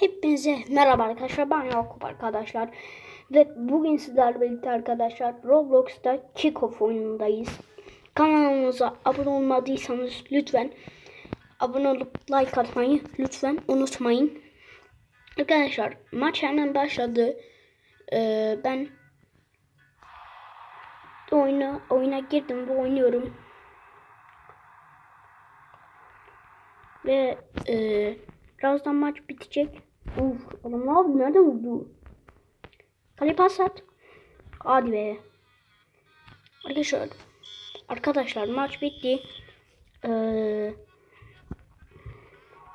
Hepinize merhaba arkadaşlar. Ben Yakup arkadaşlar. Ve bugün sizlerle birlikte arkadaşlar Roblox'ta Kickoff oyunundayız. Kanalımıza abone olmadıysanız lütfen abone olup like atmayı lütfen unutmayın. Arkadaşlar maç hemen başladı. Ee, ben oyuna oyuna girdim ve oynuyorum. Ve e, birazdan maç bitecek. Uf, adam ne yaptı? Nereden vurdu? Kale pas at. Hadi be. Arkadaşlar, arkadaşlar maç bitti. Ee,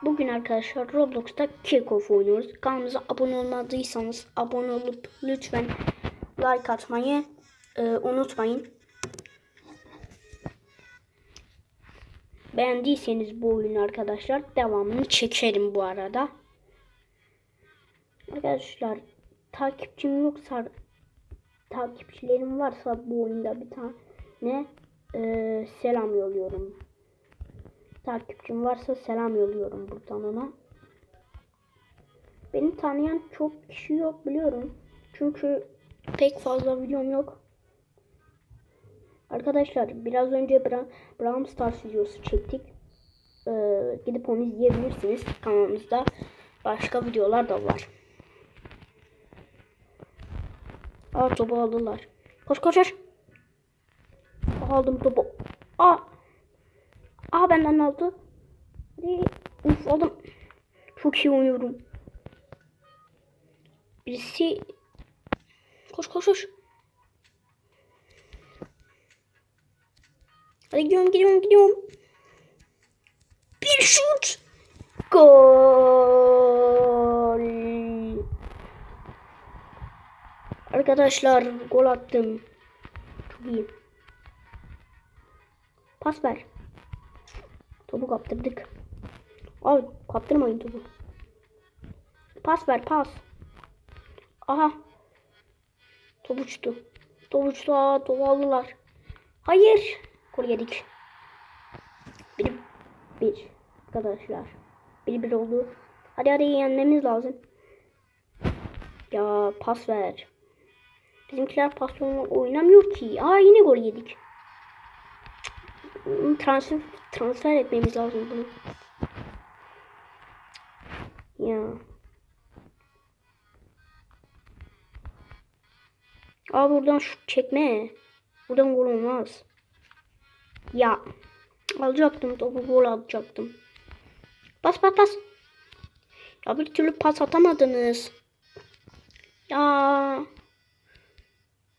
bugün arkadaşlar Roblox'ta Kickoff oynuyoruz. Kanalımıza abone olmadıysanız abone olup lütfen like atmayı e, unutmayın. Beğendiyseniz bu oyunu arkadaşlar devamını çekerim bu arada. Arkadaşlar takipçim yoksa takipçilerim varsa bu oyunda bir tane e, selam yolluyorum. Takipçim varsa selam yolluyorum buradan ona. Beni tanıyan çok kişi yok biliyorum. Çünkü pek fazla videom yok. Arkadaşlar biraz önce Bra Brawl Stars videosu çektik. Ee, gidip onu izleyebilirsiniz kanalımızda. Başka videolar da var. Aa topu aldılar. Koş koş koş. Aldım topu. Aa. Aa benden aldı. Uf aldım. Çok iyi oynuyorum. Birisi. Koş koş koş. Hadi gidiyorum gidiyorum gidiyorum. Bir şut. Gol. Arkadaşlar gol attım. Çok iyi. Pas ver. Topu kaptırdık. Abi kaptırmayın topu. Pas ver pas. Aha. Top uçtu. Top uçtu. Aa, topu aldılar. Hayır. Gol yedik. Bir, bir. Arkadaşlar. Bir bir oldu. Hadi hadi yenmemiz lazım. Ya pas ver. Bizimkiler pas oynamıyor ki. Aa yine gol yedik. Transfer, transfer etmemiz lazım bunu. Ya. Aa buradan şut çekme. Buradan gol olmaz. Ya. Alacaktım topu gol atacaktım. Bas bas bas. Ya bir türlü pas atamadınız. Ya.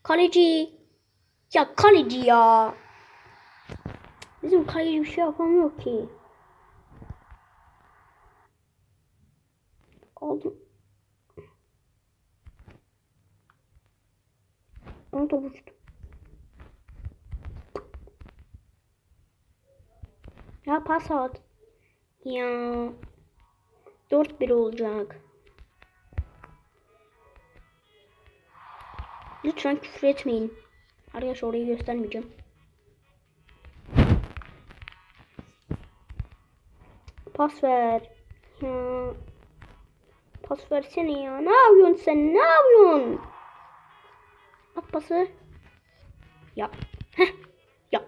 Kaleci. Ya kaleci ya. Bizim kaleci bir şey yapamıyor ki. Aldım. Onu da vurdu. Ya pas at. Ya. 4-1 olacak. Lütfen küfür etmeyin. Arkadaşlar orayı göstermeyeceğim. Pas ver. Ya. Pas versene ya. Ne yapıyorsun sen? Ne yapıyorsun? At pası. Ya. Heh. Ya.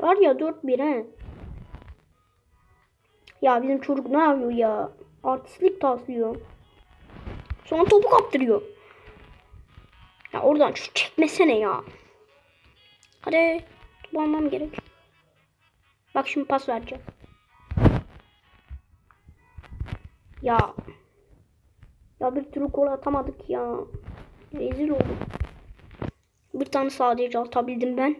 Var ya 4-1 he. Ya bizim çocuk ne yapıyor ya? Artistlik taslıyor. Sonra topu kaptırıyor. Ya oradan şu çekmesene ya. Hadi topu almam gerek. Bak şimdi pas vereceğim. Ya. Ya bir türlü gol atamadık ya. Rezil oldum. Bir tane sadece atabildim ben.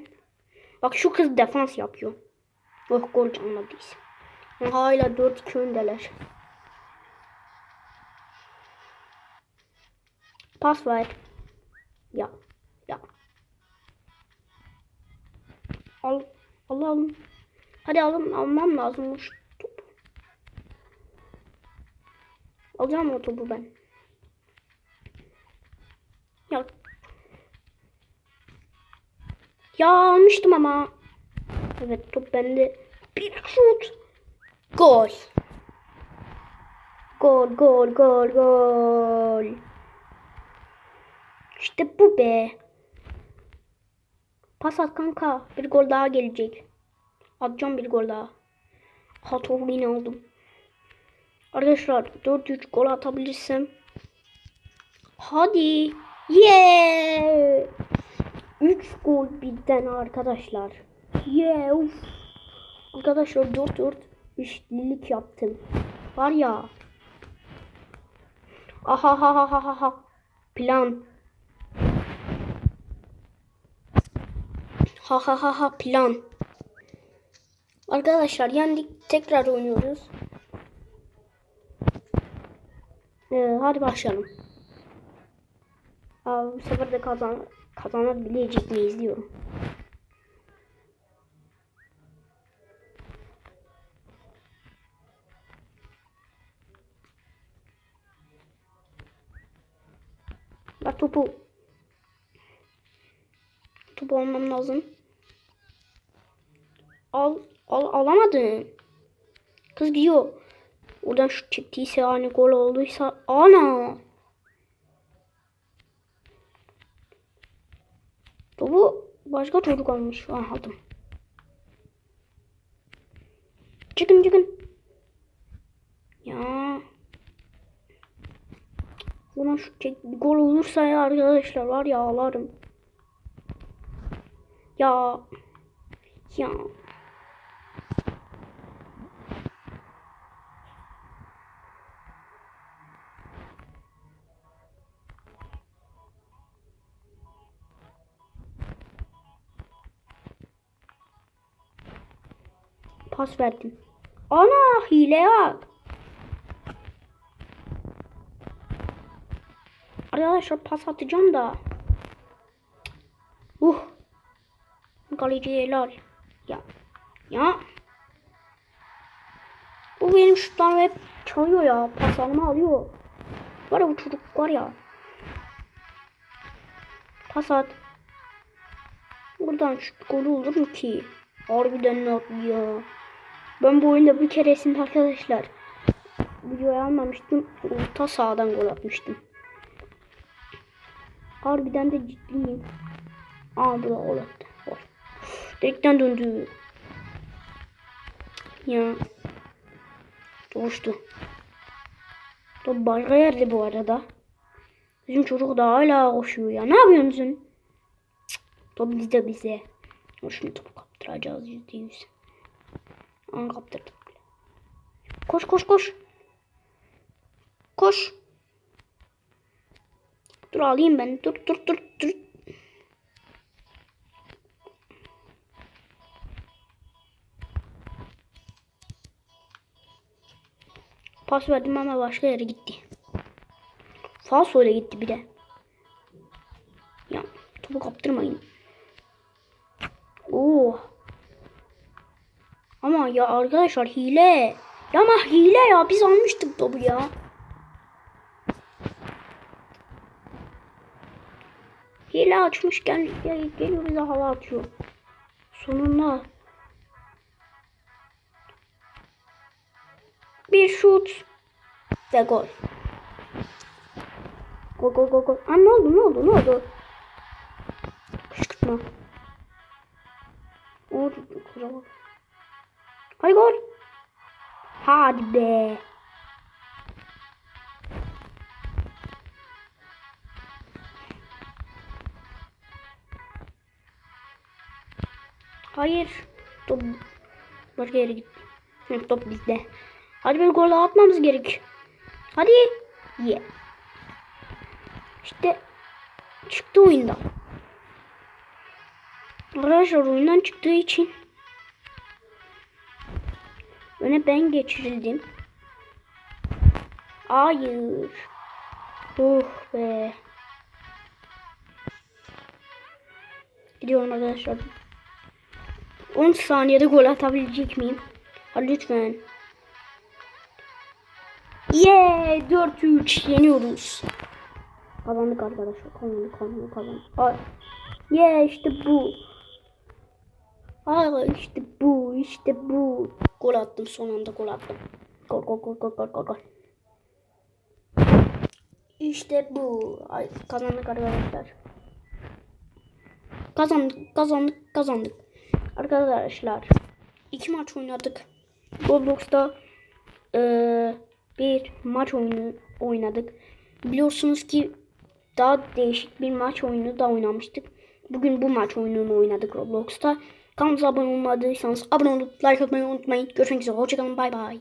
Bak şu kız defans yapıyor. Oh gol canladıysa. Hala 4-2 öndeler. Pas ver. Ya. Ya. Al. Alalım. Hadi alın. Almam lazım şu topu. Alacağım o topu ben. Ya. Ya almıştım ama. Evet top bende. Bir şut. Gol. Gol gol gol gol. İşte bu be. Pas at kanka. Bir gol daha gelecek. Atacağım bir gol daha. Ha topu yine aldım. Arkadaşlar 4-3 gol atabilirsem. Hadi. Yeah. 3 gol birden arkadaşlar. Yeah. Uf. Arkadaşlar 4-4 eşitlilik yaptım. Var ya. Aha ha ha ha ha ha. Plan. Ha ha ha ha plan. Arkadaşlar yendik tekrar oynuyoruz. Ee, hadi başlayalım. Aa, bu sefer de kazan kazanabilecek miyiz diyorum. Topu almam lazım. Al, al alamadım. Kız gidiyor. Oradan şu çektiyse hani gol olduysa ana. Topu başka çocuk almış. Ah, aldım. Çıkın çıkın. Ya. Buna şu gol olursa ya arkadaşlar var ya ağlarım. Ya. Ya. Pas verdim. Ana hile bak. Arkadaşlar pas atacağım da. Kaleci helal. Ya. Ya. Bu benim şutlarımı hep çalıyor ya. Paslarımı alıyor. Var ya bu çocuk var ya. Pas at. Buradan şut golü olur mu ki? Harbiden ne yapıyor? Ben bu oyunda bir keresinde arkadaşlar videoyu almamıştım. Orta sahadan gol atmıştım. Harbiden de ciddiyim. Aa bu da gol attı. Direkten döndü. Ya. Coştu. Top başka yerde bu arada. Bizim çocuk da hala koşuyor ya. Ne yapıyorsun Top bizde bize. Şimdi topu kaptıracağız yüzde yüz. Aa kaptırdım. Koş koş koş. Koş. Dur alayım ben. Dur dur dur dur. Pas verdim ama başka yere gitti. Falso gitti bir de. Ya topu kaptırmayın. Oo. Ama ya arkadaşlar hile. Ya ama hile ya biz almıştık topu ya. Hile açmış gel, gel geliyor bize hava atıyor. Sonunda. Bir şut ve gol. Gol gol gol gol. Aa, ne oldu ne oldu ne oldu? Kışkırtma. Kusura bak. Hadi gol. Hadi be. Hayır. Top başka yere gitti. Top bizde. Hadi bir gol atmamız gerek. Hadi. Ye. İşte çıktı oyundan. Arkadaşlar oyundan çıktığı için öne ben geçirildim. Hayır. Oh be. Gidiyorum arkadaşlar. 10 saniyede gol atabilecek miyim? Hadi lütfen. Yeah! 4-3 yeniyoruz. Kazandık arkadaşlar. Kazandık, kazandık, kazandık. Yeah işte bu. Aa işte bu işte bu. Gol attım son anda gol attım. Gol gol gol gol gol gol. İşte bu. Ay, kazandık arkadaşlar. Kazandık kazandık kazandık. Arkadaşlar iki maç oynadık. Roblox'ta eee, bir maç oyunu oynadık. Biliyorsunuz ki daha değişik bir maç oyunu da oynamıştık. Bugün bu maç oyununu oynadık Roblox'ta. Kanalımıza abone olmadıysanız abone olup like atmayı unutmayın. Görüşmek üzere. Hoşçakalın. Bay bay.